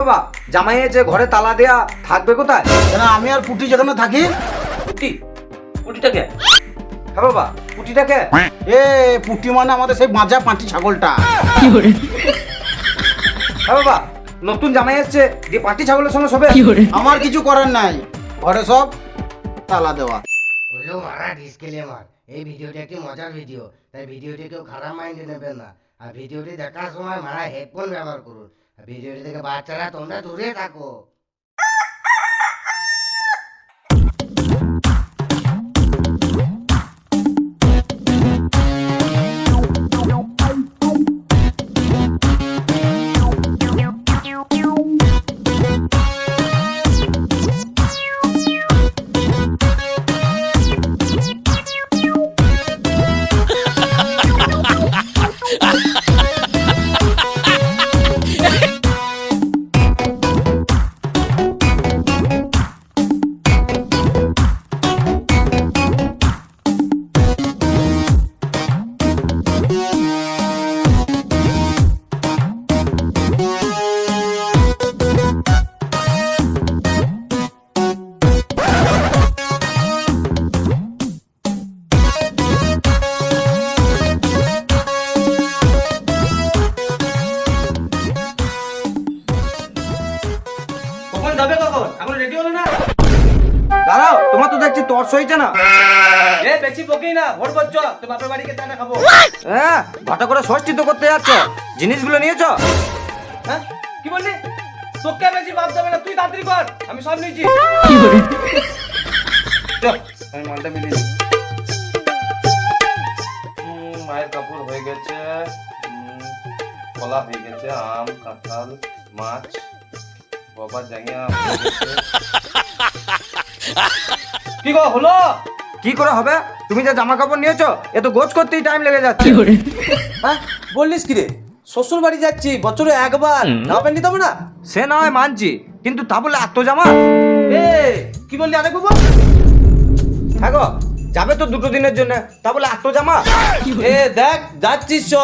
বাবা জামাই এসে ঘরে তালা দেয়া থাকবে কোথায়? কেন আমি আর পুটি যেখানে থাকি? পুটি? পুটিটাকে হ্যাঁ বাবা পুটিটাকে এ পুটি মানে আমাদের সেই মাজা পাঁটি ছাগলটা। হ্যাঁ বাবা নতুন জামাই এসছে দিয়ে পাটি ছাগলের সঙ্গে সবে আমার কিছু করার নাই। ঘরে সব তালা দেওয়া। হলেও মারা ডিসক্লেমার এই ভিডিওটি একটি মজার ভিডিও। তাই ভিডিওটি কেউ খারাপ মাইন্ডে নেবেন না। আর ভিডিওটি দেখার সময় মারা হেডফোন ব্যবহার করুন। ভিডিওটি থেকে বাচ্চারা তোমরা দূরে থাকো। এ না ভোট করছ। তো বাপের বাড়িকে চানা খাব। হ্যাঁ ঘটা করে ষষ্ঠী তো করতে যাচ্ছ? জিনিসগুলো নিয়েছ? হ্যাঁ? কি বললি? তোকে বেশি ভাব যাবে না তুই তাড়াতাড়ি কর আমি সব নিয়েছি। আমি মালটা মিলিয়ে মায়ের কাপড় হয়ে গেছে। কলা হয়ে গেছে আম কাঁঠাল মাছ বাবা জাঙ্গিয়া কি গো হলো? কি করে হবে? তুমি যা জামা কাপড় নিয়েছো এ তো গোছ করতেই টাইম লেগে যাচ্ছে। হ্যাঁ? বললিস কি রে? শ্বশুর বাড়ি যাচ্ছি বছরে একবার। জামা প্যান্ট নিতে হবে না? সে না হয় মানছি। কিন্তু তা বলে এত জামা? এ কি বললি আরে বাবা হ্যাঁ গো যাবে তো দুটো দিনের জন্য। তা বলে এত জামা? এ দেখ যাচ্ছিস চ।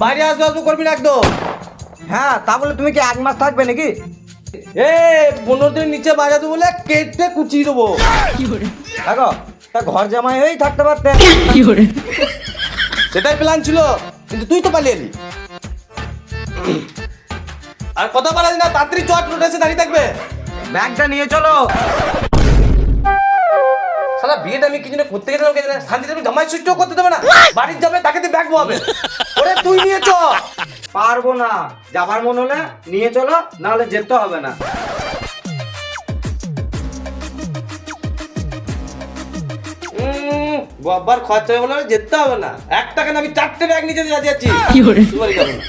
বাইরে আসবে আসব করবি না একদম। হ্যাঁ তা বলে তুমি কি এক মাস থাকবে নাকি? এ পনেরো দিনের নিচে বাজাতে বলে কেটে কুচিয়ে দেবো। গো তা ঘর জামাই হয়েই থাকতে পারতে। সেটাই প্ল্যান ছিল কিন্তু তুই তো পালিয়ে এলি আর কথা পারাস না তাড়াতাড়ি চট এসে দাঁড়িয়ে থাকবে। ব্যাগটা নিয়ে চলো। সারা বিয়েটা আমি কি জন্য করতে গেছিলাম কে জানে? শান্তিতে আমি জামাই সুইচ করতে দেবে না। বাড়ির যাবে তাকে দিয়ে ব্যাগ বহাবে। ওরে তুই নিয়ে চ। পারব না। যাবার মন হলে নিয়ে চলো নাহলে যেতে হবে না। বাবার খরচা হবে বলে যেতে হবে না। এক টাকা না আমি চারটে ব্যাগ যেতে রাজি আছি সুপারি খাব। না।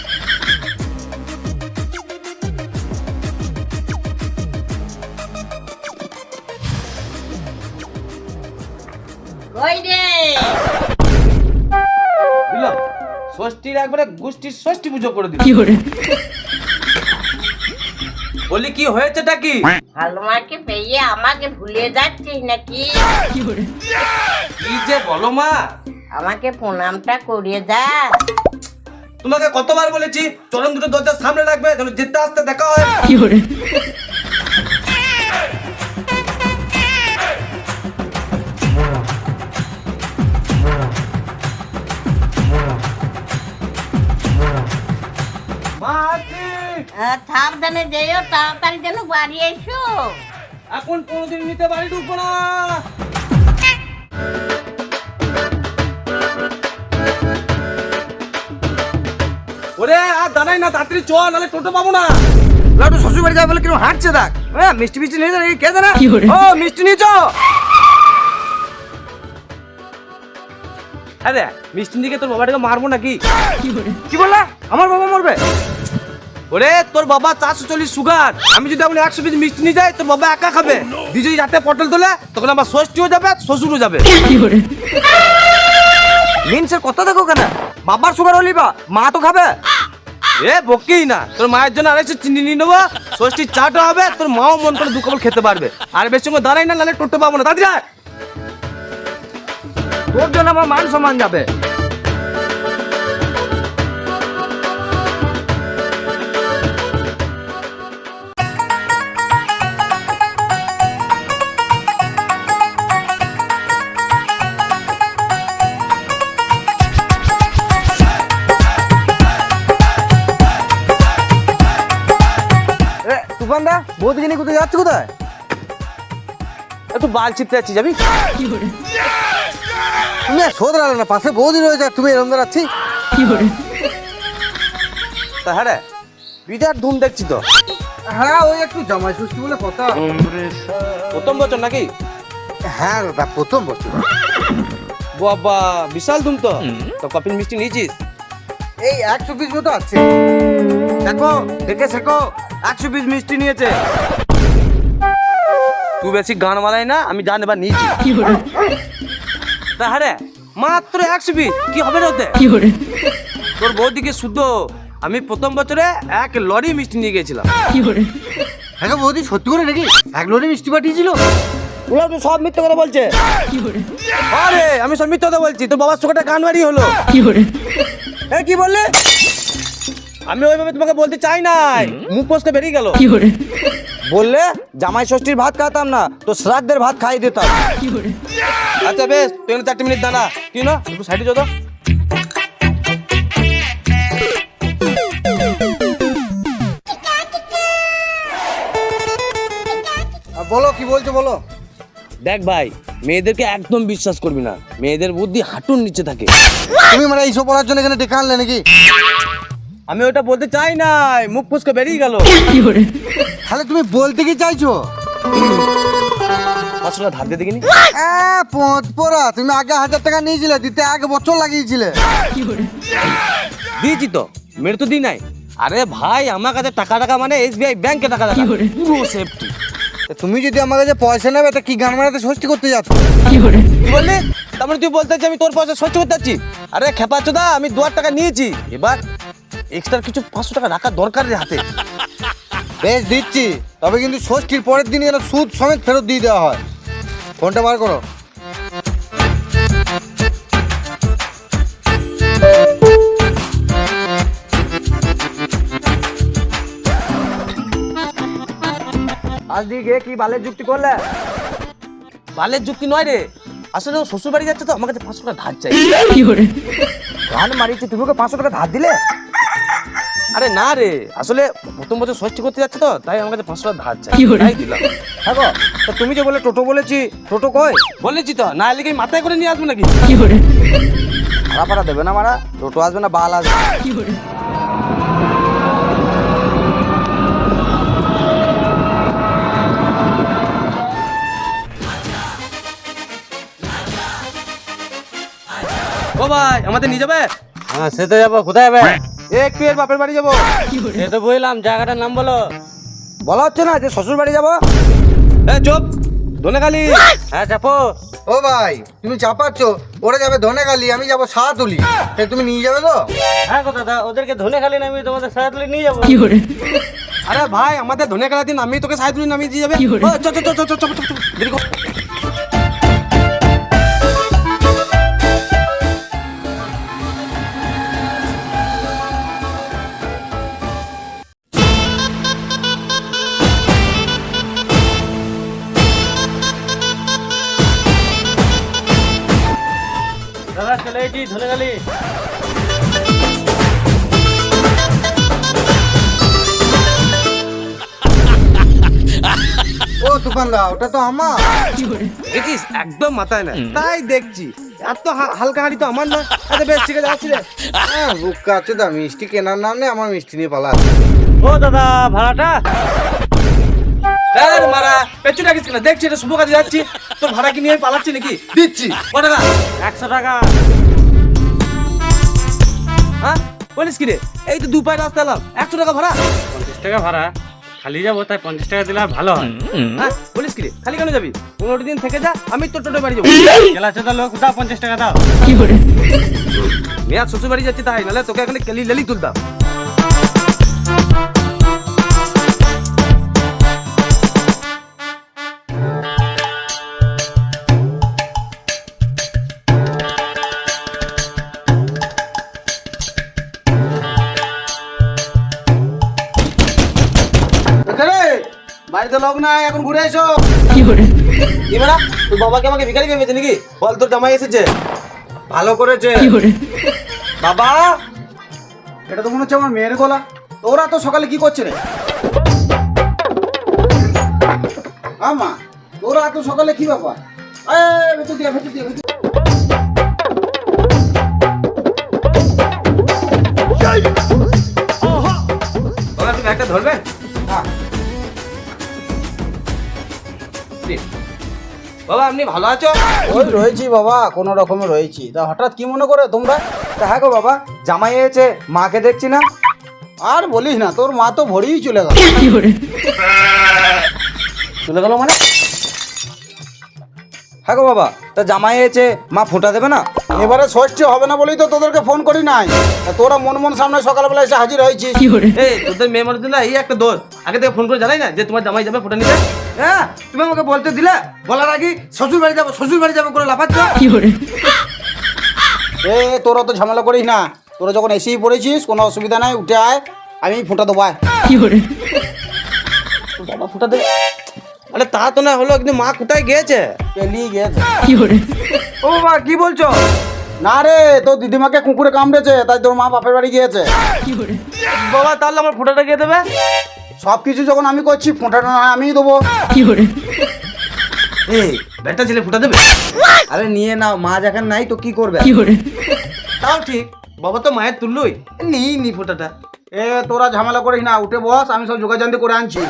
কই রে? বুঝলাম? ষষ্ঠীর একবারে গোষ্ঠীর ষষ্ঠী পুজো করে দিল বলি কি হয়েছেটা কি? হালুমাকে পেয়ে আমাকে ভুলে যাচ্ছিস নাকি? কি যে বলো মা? আমাকে প্রণামটা করিয়ে দা তোমাকে কতবার বলেছি চরম দুটো দরজার সামনে রাখবে যেন যেতে আসতে দেখা হয়। আছি। আহ, সাবধানে যেও তাড়াতাড়ি যেন বাড়ি এসো। এখন কোনোদিন নিতে বাড়ি ঢুকবো না। ওরে আর দাঁড়াই না তাড়াতাড়ি চ নাহলে টোটো পাবো না। লাটু শ্বশুর বাড়ি যাবে বলে কীরকম হাঁটছে দেখ। হ্যাঁ মিষ্টি মিষ্টি নিয়ে যাবে কে জানা? ও মিষ্টি নিয়েছ হ্যাঁ রে মিষ্টি দিকে তোর বাবাটাকে মারবো নাকি? কি বললা? আমার বাবা মরবে? ওরে তোর বাবা চারশো চল্লিশ সুগার। আমি যদি আপনি একশো পিস মিষ্টি নিয়ে যাই তোর বাবা একা খাবে। দুজনে যাতে পটল তোলে তখন আমার ষষ্ঠীও যাবে শ্বশুরও যাবে। মিনসের কথা দেখো কেন? বাবার সুগার হলি বা মা তো খাবে। এ বকেই না। তোর মায়ের জন্য আড়াইশো চিনি নিয়ে নেব। ষষ্ঠীর চাটা হবে তোর মাও মন করে দু কাপড় খেতে পারবে। আর বেশি সময় দাঁড়াই না নাহলে টোটো পাবো না। দাদি তোর জন্য আমার মান সম্মান যাবে। বাল চিপতে যাচ্ছি যাবি? তুমি আর শোধ রাখলে না পাশে বৌদি রয়েছে তুমি এরম দাঁড়াচ্ছি। তা হ্যাঁ রে বিরাট ধুম দেখছি তো। হ্যাঁ ওই একটু জামাই ষষ্ঠী বলে কথা। প্রথম বছর নাকি? হ্যাঁ দাদা প্রথম বছর। বাবা বিশাল ধুম তো। তো কপিল মিষ্টি নিয়েছিস? এই একশো পিস মতো আছে। দেখো দেখে শেখো একশো পিস মিষ্টি নিয়েছে। তুই বেশি গান মালাই না আমি জান এবার নিয়েছি তা হ্যাঁ রে মাত্র একশো পিস কি হবে না ওতে তোর বৌদিকে শুদ্ধ আমি প্রথম বছরে এক লরি মিষ্টি নিয়ে গেছিলাম হ্যাঁ বৌদি সত্যি করে নাকি এক লরি মিষ্টি পাঠিয়েছিল ওরা তো সব মিথ্যে কথা বলছে আরে আমি সব মিথ্যে কথা বলছি তোর বাবার একটা গান বাড়ি হলো এ কি বললে আমি ওইভাবে তোমাকে বলতে চাই নাই। মুখ পোস্টে বেরিয়ে গেল। বললে জামাই ষষ্ঠীর ভাত খাতাম না তো শ্রাদ্ধের ভাত খাই দিতাম। আচ্ছা বেশ তুই চারটে মিনিট দাঁড়া। কি না একটু সাইডে যত বলো কি বলছো বলো। দেখ ভাই মেয়েদেরকে একদম বিশ্বাস করবি না। মেয়েদের বুদ্ধি হাঁটুর নিচে থাকে। তুমি মানে এইসব বলার জন্য এখানে ডেকে আনলে নাকি? আমি ওটা বলতে চাই নাই। মুখ ফুসকে বেরিয়ে গেল। তাহলে তুমি বলতে কি চাইছো? পাঁচশো টাকা ধার দিয়ে দেখিনি। পড়া তুমি আগে হাজার টাকা নিয়েছিলে দিতে এক বছর লাগিয়েছিলে। দিয়েছি তো মেরে তো দিই নাই। আরে ভাই আমার কাছে টাকা টাকা মানে এসবিআই ব্যাংকে টাকা টাকা। পুরো সেফটি তুমি যদি আমার কাছে পয়সা নেবে তা কি গান মারাতে ষষ্ঠী করতে যাচ্ছ? কি বললি? তার মানে তুই বলতে আমি তোর পয়সা সহ্য করতে যাচ্ছি? আরে খেপাচ্ছ দা আমি দু হাজার টাকা নিয়েছি। এবার এক্সট্রা কিছু পাঁচশো টাকা রাখা দরকার রে হাতে। বেশ দিচ্ছি তবে কিন্তু ষষ্ঠীর পরের দিন যেন সুদ সমেত ফেরত দিয়ে দেওয়া হয়। ফোনটা বার করো। আজ দিকে কি বালের যুক্তি করলে? বালের যুক্তি নয় রে। আসলে ও শ্বশুর বাড়ি যাচ্ছে তো আমার কাছে পাঁচশো টাকা ধার চাই। গান মারিয়েছি তুমি ওকে পাঁচশো টাকা ধার দিলে? আরে না রে আসলে প্রথম বছর ষষ্ঠী করতে যাচ্ছে তো তাই আমার কাছে পাঁচশো টাকা ধার চাই। তাই দিলাম। হ্যাঁ গো, তা তুমি যে বলে টোটো বলেছি টোটো কয় বলেছি তো না এলে কি মাথায় করে নিয়ে আসব নাকি? ভাড়া ফাড়া দেবে না মারা? টোটো আসবে না বাল আসবে। ও ভাই আমাদের নিয়ে যাবে? হ্যাঁ সে তো যাব কোথায় যাবে? এ একটু এর বাপের বাড়ি যাব সে তো বললাম জায়গাটার নাম বলো বলা হচ্ছে না যে শ্বশুর বাড়ি যাব এ চুপ ধনেখালি হ্যাঁ চাপো ও ভাই তুমি চাপাচ্ছ ওরা যাবে ধনেখালি আমি যাব সাহাতুলি তুমি নিয়ে যাবে তো হ্যাঁ গো দাদা ওদেরকে ধনে খালি নামি তোমাদের সাথে নিয়ে যাব আরে ভাই আমাদের ধনেখালা দিন আমি তোকে সাইদুলি নামিয়ে দিয়ে যাবে চ চ চ চ চ চ খালি ও তুফানদা ওটা তো আমার। দেখিস একদম মাথায় না তাই দেখছি। এত হালকা হাড়ি তো আমার নয় আচ্ছা বেশ ঠিক আছে আসছি রে। হ্যাঁ বুকা আছে দা মিষ্টি কেনার নাম নেই আমার মিষ্টি নিয়ে পালা ও দাদা ভাড়াটা? এই মারা পেছু রাখিস কেন? দেখছি এটা শুভ কাজে যাচ্ছি। তোর ভাড়া কি নিয়ে পালাচ্ছি নাকি? দিচ্ছি। ক টাকা? একশো টাকা। হ্যাঁ? বলিস কি রে? এই তো দু পায়ে রাস্তা এলাম। একশো টাকা ভাড়া? পঞ্চাশ টাকা ভাড়া। খালি যাব তাই পঞ্চাশ টাকা দিলে আর ভালো হয়। হ্যাঁ বলিস কি রে? খালি কেন যাবি? পনেরো দিন থেকে যা আমি তোর টোটো বাড়ি যাব। গেলা চোদা লোক দাও পঞ্চাশ টাকা দাও। কি করে? মেয়াদ শ্বশুর বাড়ি যাচ্ছি তাই নাহলে তোকে এখানে কেলি লেলি তুলতাম। বাড়িতে লোক নাই এখন ঘুরে এসো কি বেড়া তোর বাবাকে আমাকে ভিখারি ভেবেছে নাকি? বল তোর জামাই এসেছে। ভালো করেছে। বাবা এটা তো মনে হচ্ছে আমার মেয়ের গলা। তো ওরা তো সকালে কি করছে রে? হ্যাঁ মা তোরা এত সকালে কি ব্যাপার? এ ভেতর দিয়ে ভেতর দিয়ে ভেতর তুমি একটা ধরবেন বাবা আপনি ভালো আছো? ওই রয়েছি বাবা কোনো রকমে রয়েছি। তা হঠাৎ কি মনে করে তোমরা? তা হ্যাঁ গো বাবা জামাই এসেছে মাকে দেখছি না? আর বলিস না তোর মা তো ভরেই চলে গেল। চলে গেল মানে? হ্যাঁ গো বাবা তা জামাই এসেছে মা ফোঁটা দেবে না? এবারে ষষ্ঠী হবে না বলেই তো তোদেরকে ফোন করি নাই। তা তোরা মন মন সামনে সকালবেলা এসে হাজির হয়েছিস। এই তোদের মেয়ে মানুষ দিলা এই একটা দোষ। আগে থেকে ফোন করে জানাই না যে তোমার জামাই যাবে ফোটা নিতে। হ্যাঁ তুমি আমাকে বলতে দিলে? বলার আগে শ্বশুর বাড়ি যাব শ্বশুর বাড়ি যাব করে লাফাচ্ছ? এ তোরা তো ঝামেলা করিস না। তোরা যখন এসেই পড়েছিস কোনো অসুবিধা নাই উঠে আয়। আমি ফোঁটা দেবো আয়। বাবা ফোটা দেবে আরে তা তো না হলো কিন্তু মা কোথায় গিয়েছে? পেলিয়ে গেছে ও বাবা কি বলছো? না রে তোর দিদিমাকে কুকুরে কামড়েছে তাই তোর মা বাপের বাড়ি গিয়েছে। বাবা তাহলে আমার ফোটাটা গিয়ে দেবে? সব কিছু যখন আমি করছি ফোঁটাটা না আমিই দেবো। এই ব্যাটা ছেলে ফোটা দেবে? আরে নিয়ে নাও মা যেখানে নাই তো কি করবে? তাও ঠিক বাবা তো মায়ের তুললই নিই নি ফোটাটা। এ তোরা ঝামেলা করিস না উঠে বস আমি সব যোগাযান্তি করে আনছি।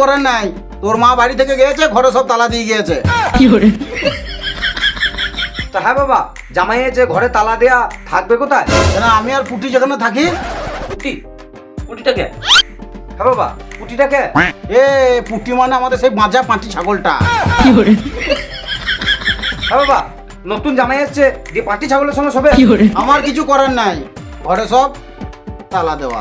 করার নাই। তোর মা বাড়ি থেকে গিয়েছে ঘরে সব তালা দিয়ে গিয়েছে। তা হ্যাঁ বাবা জামাই এসেছে ঘরে তালা দেয়া থাকবে কোথায়? কেন আমি আর পুটি যেখানে থাকি? পুটি? পুটিটাকে হ্যাঁ বাবা কুটিটাকে এ পুটি মানে আমাদের সেই মাজা পাঁটি ছাগলটা। হ্যাঁ বাবা নতুন জামাই এসেছে দিয়ে পাটি ছাগলের সঙ্গে সবে আমার কিছু করার নাই ঘরে সব তালা দেওয়া।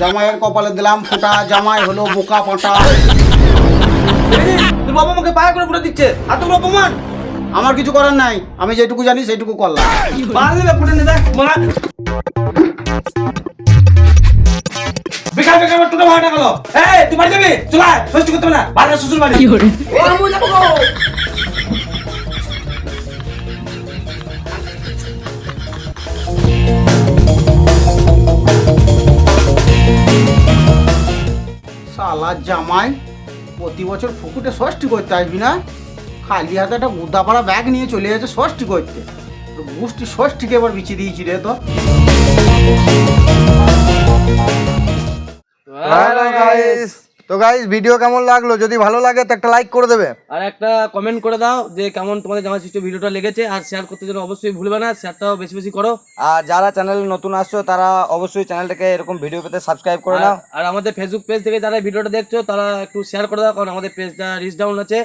জামাইয়ের কপালে দিলাম ফোঁটা জামাই হলো বোকা পাঁটা তোর বাবা আমাকে পায়ে করে ফুটে দিচ্ছে। আর তোর অপমান? আমার কিছু করার নাই আমি যেটুকু জানি সেইটুকু করলাম। বাড়ি দেবে ফুটে মা। বেকার বেকার আমার টুটা ভাড়া গেল। এই তুই বাড়ি যাবি? চলে আয় ষষ্ঠী করতে না। বাড়ি শ্বশুর বাড়ি ও আমি সালা জামাই প্রতি বছর ফুকুটে ষষ্ঠী করতে আসবি না? খালি হাতে একটা গুদাপাড়া ব্যাগ নিয়ে চলে যাচ্ছে ষষ্ঠী করতে। গোষ্ঠী ষষ্ঠীকে এবার বিছিয়ে দিয়েছি রে তো। তো গাইস ভিডিও কেমন লাগল? যদি ভালো লাগে তো একটা লাইক করে দেবে। আর একটা কমেন্ট করে দাও যে কেমন তোমাদের জামা ষষ্ঠী ভিডিওটা লেগেছে আর শেয়ার করতে যেন অবশ্যই ভুলবে না শেয়ারটাও বেশি বেশি করো। আর যারা চ্যানেলে নতুন আসছো তারা অবশ্যই চ্যানেলটাকে এরকম ভিডিও পেতে সাবস্ক্রাইব করে নাও। আর- আর আমাদের ফেসবুক পেজ থেকে যারা ভিডিওটা দেখছ তারা একটু শেয়ার করে দাও কারণ আমাদের পেজটা রিচ ডাউন আছে।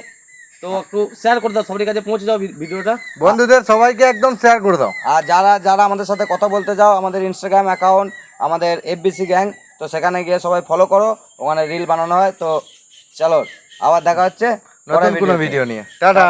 তো একটু শেয়ার করে দাও সবার কাছে পৌঁছে দাও ভিডিওটা বন্ধুদের সবাইকে একদম শেয়ার করে দাও। আর যারা যারা আমাদের সাথে কথা বলতে যাও আমাদের ইনস্টাগ্রাম অ্যাকাউন্ট আমাদের এফবিসি গ্যাং তো সেখানে গিয়ে সবাই ফলো করো ওখানে রিল বানানো হয়। তো চলো আবার দেখা হচ্ছে নতুন কোনো ভিডিও নিয়ে। টাটা।